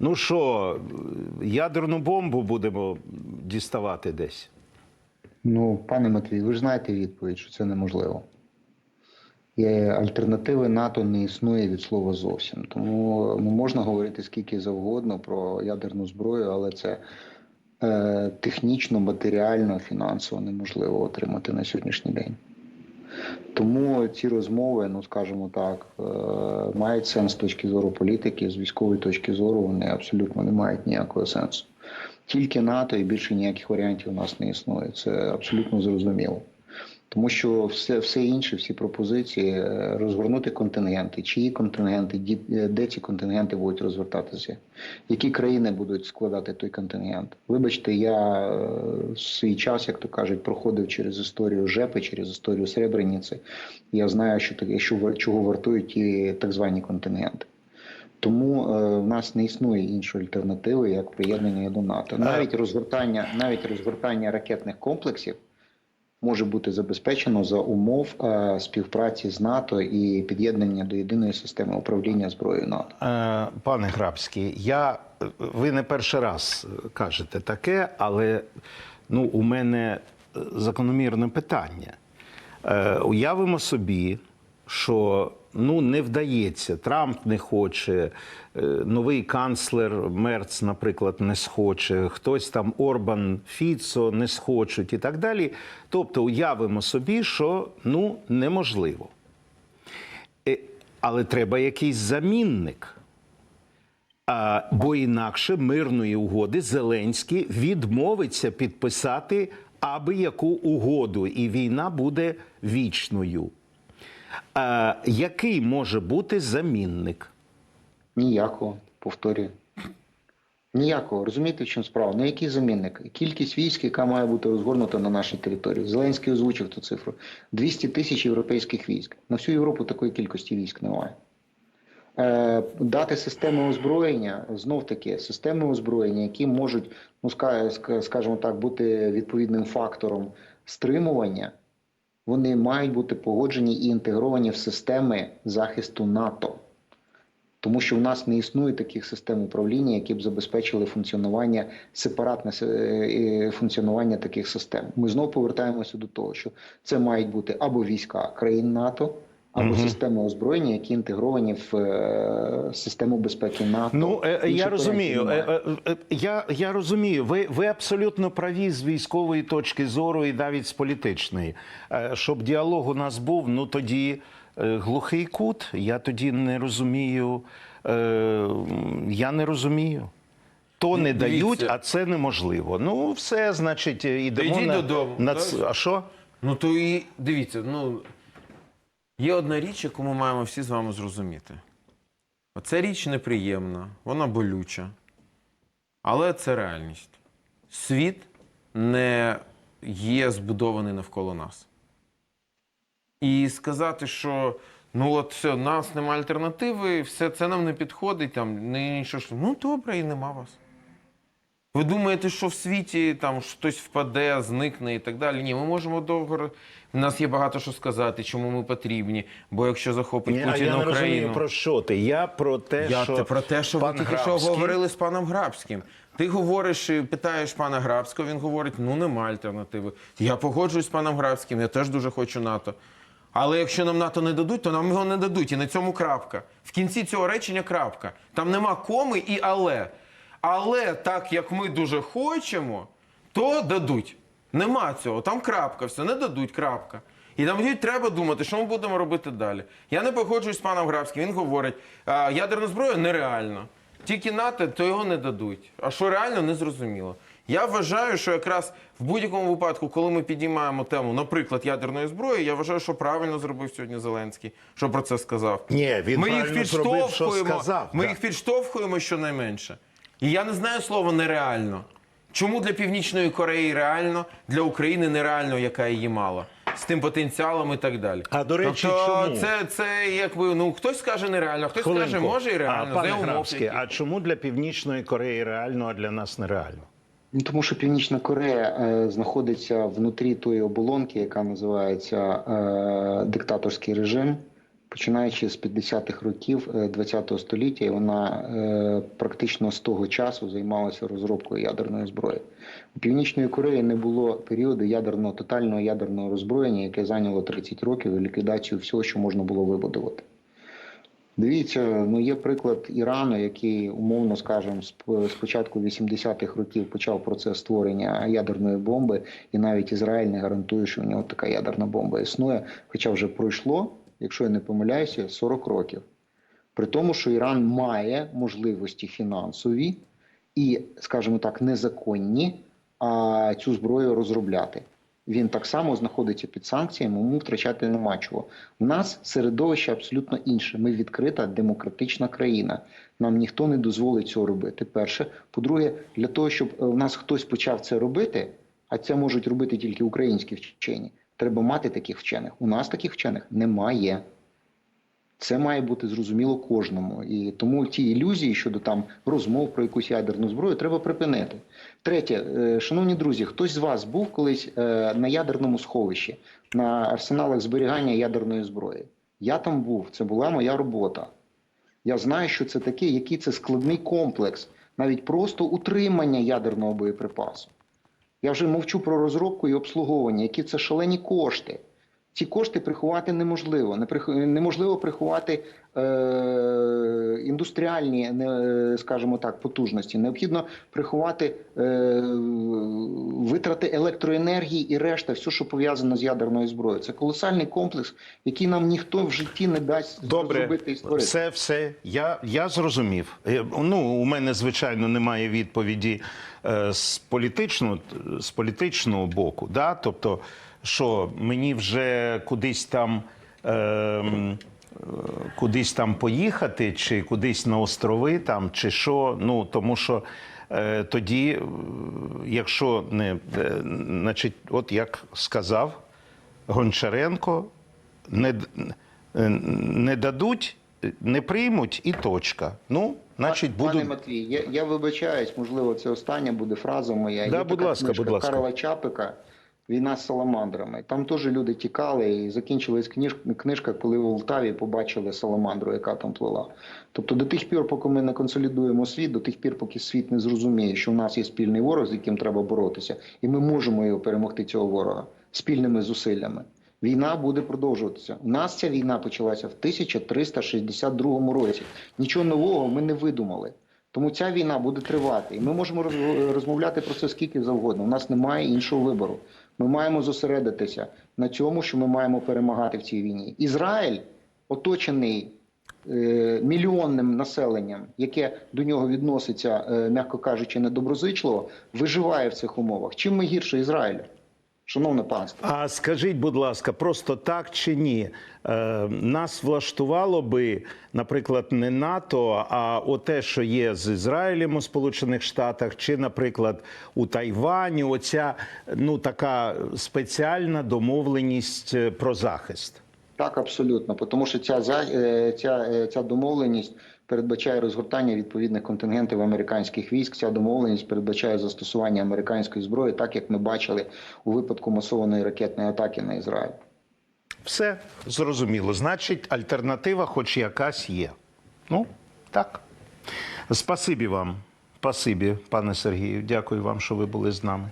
Ну що, ядерну бомбу будемо діставати десь? Ну, пане Матвій, ви ж знаєте відповідь, що це неможливо. Альтернативи НАТО не існує від слова зовсім. Тому ну, можна говорити скільки завгодно про ядерну зброю, але це е, технічно, матеріально, фінансово неможливо отримати на сьогоднішній день. Тому ці розмови, ну скажімо так, е, мають сенс з точки зору політики, з військової точки зору вони абсолютно не мають ніякого сенсу. Тільки НАТО і більше ніяких варіантів у нас не існує. Це абсолютно зрозуміло. Тому що все, все інше, всі пропозиції е, розгорнути контингенти, чиї контингенти, ді- е, де ці контингенти будуть розвертатися, які країни будуть складати той контингент. Вибачте, я е, в свій час, як то кажуть, проходив через історію ЖЕПи, через історію Сребрениці. Я знаю, що таке, що чого вартують ті так звані контингенти. Тому е, в нас не існує іншої альтернативи як приєднання до НАТО. Навіть розгортання, навіть розгортання ракетних комплексів може бути забезпечено за умов е, співпраці з НАТО і під'єднання до єдиної системи управління зброєю НАТО. Е, Пане Грабський, я, ви не перший раз кажете таке, але ну, у мене закономірне питання. Е, Уявимо собі, що ну, не вдається, Трамп не хоче, е, новий канцлер Мерц, наприклад, не схоче, хтось там Орбан, Фіцо не схочуть і так далі. Тобто уявимо собі, що ну, неможливо. Е, Але треба якийсь замінник. А, бо інакше мирної угоди Зеленський відмовиться підписати аби яку угоду, і війна буде вічною. А, який може бути замінник? Ніякого, повторюю. Ніякого. Розумієте, в чому справа? Ну який замінник? Кількість військ, яка має бути розгорнута на нашій території. Зеленський озвучив ту цифру. 200 тисяч європейських військ. На всю Європу такої кількості військ немає. Е, дати системи озброєння, знов таки, системи озброєння, які можуть, ну ска- ска- скажімо так, бути відповідним фактором стримування, вони мають бути погоджені і інтегровані в системи захисту НАТО. Тому що в нас не існує таких систем управління, які б забезпечили функціонування сепаратне е, е, функціонування таких систем. Ми знову повертаємося до того, що це мають бути або війська країн НАТО, або Мгм. системи озброєння, які інтегровані в е, систему безпеки НАТО. Ну е, е, я розумію. Е, е, е, Я, я розумію. Ви, ви абсолютно праві з військової точки зору і навіть з політичної. Е, Щоб діалог у нас був, ну тоді е, глухий кут. Я тоді не розумію. е, Я не розумію. То не Дивіться. дають, а це неможливо. Ну, все, значить, е, йдемо йдіть на, додому, на А що? Ну то і дивіться, ну є одна річ, яку ми маємо всі з вами зрозуміти. Ця річ неприємна, вона болюча, але це реальність. Світ не є збудований навколо нас. І сказати, що ну от все, нас немає альтернативи, все це нам не підходить, там не що. Ну добре, і нема вас. Ви думаєте, що в світі там хтось впаде, зникне і так далі? Ні, ми можемо довго. У нас є багато що сказати, чому ми потрібні. Бо якщо захопить Ні, а Путін я не розумію, про що ти. Я про те, я що те про те, що ви пан тільки що говорили з паном Грабським. Ти говориш, питаєш пана Грабського, він говорить: ну нема альтернативи. Я погоджуюсь з паном Грабським, я теж дуже хочу НАТО. Але якщо нам НАТО не дадуть, то нам його не дадуть. І на цьому крапка. В кінці цього речення крапка. Там нема коми і але. Але так як ми дуже хочемо, то дадуть. Нема цього. Там крапка, все, не дадуть крапка. І нам треба думати, що ми будемо робити далі. Я не погоджуюсь з паном Грабським. Він говорить, а, ядерна зброя нереально. Тільки НАТО, то його не дадуть. А що реально, не зрозуміло. Я вважаю, що якраз в будь-якому випадку, коли ми підіймаємо тему, наприклад, ядерної зброї, я вважаю, що правильно зробив сьогодні Зеленський, що про це сказав. Ні, він ми їх правильно зробив, що підштовхуємо. сказав, ми да. їх підштовхуємо щонайменше. І я не знаю слова нереально. Чому для Північної Кореї реально, для України нереально, яка її мала, з тим потенціалом і так далі. А, до речі, тобто, чому? це, це якби ну хтось скаже нереально, хтось Хвилинку. скаже, може і реально. А, пане Грабський, а чому для Північної Кореї реально, а для нас нереально? Ну, тому що Північна Корея е, знаходиться внутрі тої оболонки, яка називається е, диктаторський режим, починаючи з 50-х років ХХ століття, і вона е, практично з того часу займалася розробкою ядерної зброї. У Північної Кореї не було періоду ядерного тотального ядерного роззброєння, яке зайняло 30 років і ліквідацію всього, що можна було вибудувати. Дивіться, ну є приклад Ірану, який умовно скажемо, з початку 80-х років почав процес створення ядерної бомби, і навіть Ізраїль не гарантує, що в нього така ядерна бомба існує. Хоча вже пройшло, якщо я не помиляюся, 40 років. При тому, що Іран має можливості фінансові і, скажімо так, незаконні а, цю зброю розробляти. Він так само знаходиться під санкціями, йому втрачати нема чого. У нас середовище абсолютно інше. Ми відкрита демократична країна. Нам ніхто не дозволить цього робити. Перше, по-друге, для того, щоб е, в нас хтось почав це робити, а це можуть робити тільки українські вчені. Треба мати таких вчених. У нас таких вчених немає. Це має бути зрозуміло кожному. І тому ті ілюзії щодо там розмов про якусь ядерну зброю треба припинити. Третє, е, шановні друзі, хтось з вас був колись е, на ядерному сховищі, на арсеналах зберігання ядерної зброї. Я там був, це була моя робота. Я знаю, що це таке, який це складний комплекс, навіть просто утримання ядерного боєприпасу. Я вже мовчу про розробку і обслуговування, які це шалені кошти. Ці кошти приховати неможливо. Неможливо приховати е, індустріальні, не, скажімо так, потужності. Необхідно приховати е, витрати електроенергії і решта, все, що пов'язано з ядерною зброєю. Це колосальний комплекс, який нам ніхто в житті не дасть Добре, зробити і створити. все, все. Я, я зрозумів. Е, Ну, у мене, звичайно, немає відповіді е, з політичного, з політичного боку. Да? Тобто, що мені вже кудись там. Е, Кудись там поїхати, чи кудись на острови, там, чи що. Ну тому що е, тоді, е, якщо не е, значить, от як сказав Гончаренко, не, е, не дадуть, не приймуть і точка. Ну, значить, Пане буду. Матвій, я, я вибачаюсь, можливо, це остання буде фраза моя. Да, Є будь така ласка, будь ласка. Карла Чапика Війна з саламандрами. Там теж люди тікали і закінчилась книж, книжка, коли в Полтаві побачили саламандру, яка там плила. Тобто до тих пір, поки ми не консолідуємо світ, до тих пір, поки світ не зрозуміє, що в нас є спільний ворог, з яким треба боротися, і ми можемо його перемогти цього ворога спільними зусиллями. Війна буде продовжуватися. У нас ця війна почалася в 1362 році. Нічого нового ми не видумали. Тому ця війна буде тривати, і ми можемо розмовляти про це скільки завгодно. У нас немає іншого вибору. Ми маємо зосередитися на цьому, що ми маємо перемагати в цій війні. Ізраїль оточений е, мільйонним населенням, яке до нього відноситься, е, м'яко кажучи, недоброзичливо, виживає в цих умовах. Чим ми гірше Ізраїлю? Шановне панство. А скажіть, будь ласка, просто так чи ні? Е, нас влаштувало би, наприклад, не НАТО, а оте, що є з Ізраїлем у Сполучених Штатах, чи, наприклад, у Тайвані, оця ну така спеціальна домовленість е, про захист. Так, абсолютно. Тому що ця, е, ця, е, ця домовленість передбачає розгортання відповідних контингентів американських військ. Ця домовленість передбачає застосування американської зброї, так як ми бачили у випадку масованої ракетної атаки на Ізраїль. Все зрозуміло. Значить, альтернатива, хоч якась є. Ну, так. Спасибі вам. Спасибі, пане Сергію. Дякую вам, що ви були з нами.